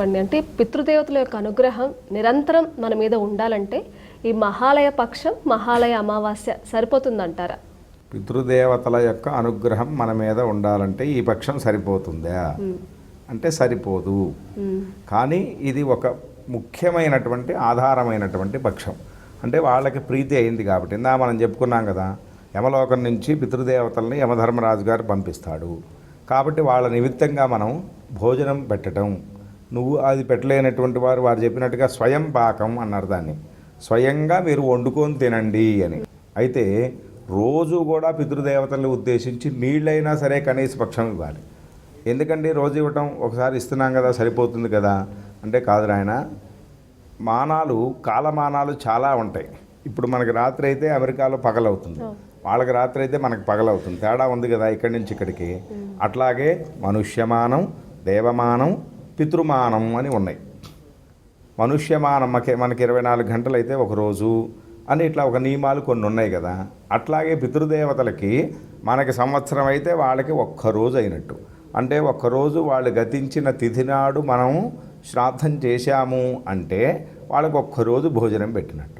అండి అంటే పితృదేవతల యొక్క అనుగ్రహం నిరంతరం మన మీద ఉండాలంటే ఈ మహాలయ పక్షం మహాలయ అమావాస్య సరిపోతుందంటారా? పితృదేవతల యొక్క అనుగ్రహం మన మీద ఉండాలంటే ఈ పక్షం సరిపోతుందా? అంటే సరిపోదు. కానీ ఇది ఒక ముఖ్యమైనటువంటి ఆధారమైనటువంటి పక్షం. అంటే వాళ్ళకి ప్రీతి అయింది కాబట్టి. ఇందా మనం చెప్పుకున్నాం కదా యమలోకం నుంచి పితృదేవతల్ని యమధర్మరాజు గారు పంపిస్తాడు. కాబట్టి వాళ్ళ నిమిత్తంగా మనం భోజనం పెట్టడం నువ్వు అది పెట్టలేనటువంటి వారు వారు చెప్పినట్టుగా స్వయం పాకం అన్నారు దాన్ని. స్వయంగా మీరు వండుకొని తినండి అని. అయితే రోజు కూడా పితృదేవతల్ని ఉద్దేశించి నీళ్ళైనా సరే కనీస పక్షం ఇవ్వాలి. ఎందుకండి రోజు ఇవ్వటం? ఒకసారి ఇస్తున్నాం కదా సరిపోతుంది కదా? అంటే కాదు నాయన మానాలు కాలమానాలు చాలా ఉంటాయి. ఇప్పుడు మనకి రాత్రి అయితే అమెరికాలో పగలవుతుంది వాళ్ళకి రాత్రి అయితే మనకి పగలవుతుంది తేడా ఉంది కదా ఇక్కడి నుంచి ఇక్కడికి. అట్లాగే మనుష్యమానం దేవమానం పితృమానం అని ఉన్నాయి. మనుష్యమానం మనకి మనకి ఇరవై నాలుగు గంటలు అయితే ఒక రోజు అని ఇట్లా ఒక నియమాలు కొన్ని ఉన్నాయి కదా. అట్లాగే పితృదేవతలకి మనకి సంవత్సరం అయితే వాళ్ళకి ఒక్క రోజు అయినట్టు. అంటే ఒక్కరోజు వాళ్ళు గతించిన తిథి నాడు మనం శ్రాద్ధం చేశాము అంటే వాళ్ళకి ఒక్కరోజు భోజనం పెట్టినట్టు.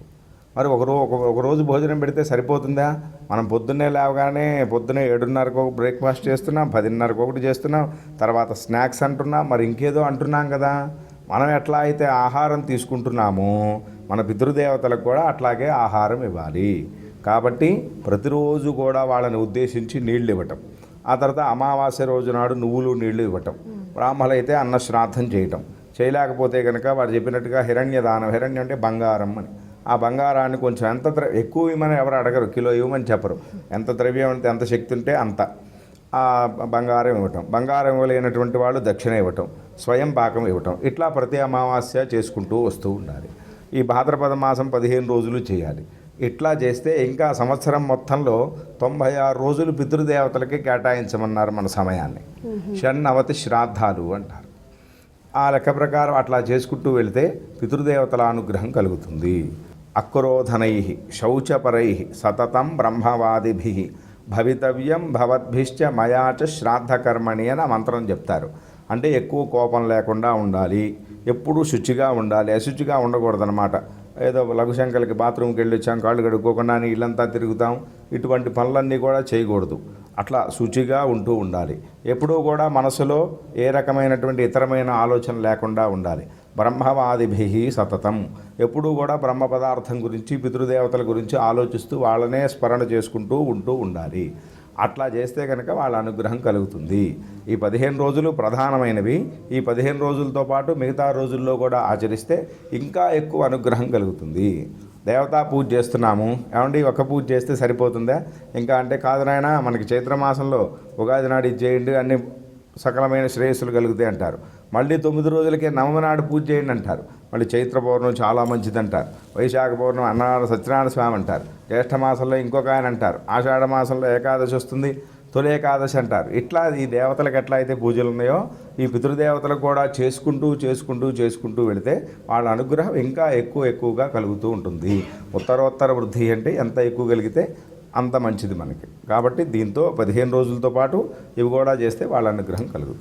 మరి ఒక రో ఒక రోజు భోజనం పెడితే సరిపోతుందా? మనం పొద్దున్నే లేవగానే పొద్దున్నే ఏడున్నరకు ఒక బ్రేక్ఫాస్ట్ చేస్తున్నాం పదిన్నరకు ఒకటి చేస్తున్నాం తర్వాత స్నాక్స్ అంటున్నాం మరి ఇంకేదో అంటున్నాం కదా. మనం ఎట్లా అయితే ఆహారం తీసుకుంటున్నామో మన పితృదేవతలకు కూడా అట్లాగే ఆహారం ఇవ్వాలి. కాబట్టి ప్రతిరోజు కూడా వాళ్ళని ఉద్దేశించి నీళ్ళు ఇవ్వటం. ఆ తర్వాత అమావాస్య రోజు నాడు నువ్వులు నీళ్ళు ఇవ్వటం. బ్రాహ్మణులు అయితే అన్న శ్రాద్ధం చేయటం. చేయలేకపోతే కనుక వాడు చెప్పినట్టుగా హిరణ్య దానం హిరణ్యం అంటే బంగారం అని. ఆ బంగారాన్ని కొంచెం ఎంత ద్ర ఎక్కువ ఇవ్వమని ఎవరు అడగరు కిలో ఇవ్వమని చెప్పరు. ఎంత ద్రవ్యం అంటే ఎంత శక్తి ఉంటే అంత. ఆ బంగారం ఇవ్వటం. బంగారం ఇవ్వలేనటువంటి వాళ్ళు దక్షిణ ఇవ్వటం స్వయం పాకం ఇవ్వటం. ఇట్లా ప్రతి అమావాస్య చేసుకుంటూ వస్తూ ఉండాలి. ఈ భాద్రపద మాసం పదిహేను రోజులు చేయాలి. ఇట్లా చేస్తే ఇంకా సంవత్సరం మొత్తంలో తొంభై ఆరు రోజులు పితృదేవతలకి కేటాయించమన్నారు మన సమయాన్ని. షణ్ణవతి శ్రాద్ధాలు అంటారు. ఆ లెక్క ప్రకారం అట్లా చేసుకుంటూ వెళితే పితృదేవతల అనుగ్రహం కలుగుతుంది. అక్రోధనై శౌచపరై సతతం బ్రహ్మవాదిభి భవితవ్యం భవద్భిశ్చ మయాచ శ్రాద్ధకర్మణి అని ఆ మంత్రం చెప్తారు. అంటే ఎక్కువ కోపం లేకుండా ఉండాలి. ఎప్పుడూ శుచిగా ఉండాలి. అశుచిగా ఉండకూడదనమాట ఏదో లఘుశంకలకి బాత్రూమ్కి వెళ్ళి వచ్చాం కాళ్ళు కడుక్కోకుండా ఇల్లంతా తిరుగుతాం ఇటువంటి పనులన్నీ కూడా చేయకూడదు. అట్లా శుచిగా ఉంటూ ఉండాలి. ఎప్పుడూ కూడా మనసులో ఏ రకమైనటువంటి ఇతరమైన ఆలోచన లేకుండా ఉండాలి. బ్రహ్మవాదిభి సతతం. ఎప్పుడూ కూడా బ్రహ్మ పదార్థం గురించి పితృదేవతల గురించి ఆలోచిస్తూ వాళ్ళనే స్మరణ చేసుకుంటూ ఉంటూ ఉండాలి. అట్లా చేస్తే కనుక వాళ్ళ అనుగ్రహం కలుగుతుంది. ఈ పదిహేను రోజులు ప్రధానమైనవి. ఈ పదిహేను రోజులతో పాటు మిగతా రోజుల్లో కూడా ఆచరిస్తే ఇంకా ఎక్కువ అనుగ్రహం కలుగుతుంది. దేవతా పూజ చేస్తున్నాము. ఏమండి ఒక పూజ చేస్తే సరిపోతుందా? ఇంకా అంటే కాదు నాయన మనకి చైత్రమాసంలో ఉగాది నాడు ఇది చేయండి అన్ని సకలమైన శ్రేయస్సులు కలుగుతాయి అంటారు. మళ్ళీ తొమ్మిది రోజులకే నవమనాడు పూజ చేయండి అంటారు. మళ్ళీ చైత్ర పౌర్ణం చాలా మంచిది అంటారు వైశాఖ పౌర్ణం అన్ననాడు సత్యనారాయణ స్వామి అంటారు. జ్యేష్ఠ మాసంలో ఇంకొక ఆయన అంటారు. ఆషాఢ మాసంలో ఏకాదశి వస్తుంది తొలి ఏకాదశి అంటారు. ఇట్లా ఈ దేవతలకు ఎట్లా అయితే పూజలు ఉన్నాయో ఈ పితృదేవతలకు కూడా చేసుకుంటూ చేసుకుంటూ చేసుకుంటూ వెళితే వాళ్ళ అనుగ్రహం ఇంకా ఎక్కువ ఎక్కువగా కలుగుతూ ఉంటుంది. ఉత్తరోత్తర వృద్ధి అంటే ఎంత ఎక్కువ కలిగితే అంత మంచిది మనకి. కాబట్టి దీంతో పదిహేను రోజులతో పాటు ఇవి కూడా చేస్తే వాళ్ళ అనుగ్రహం కలుగుతుంది.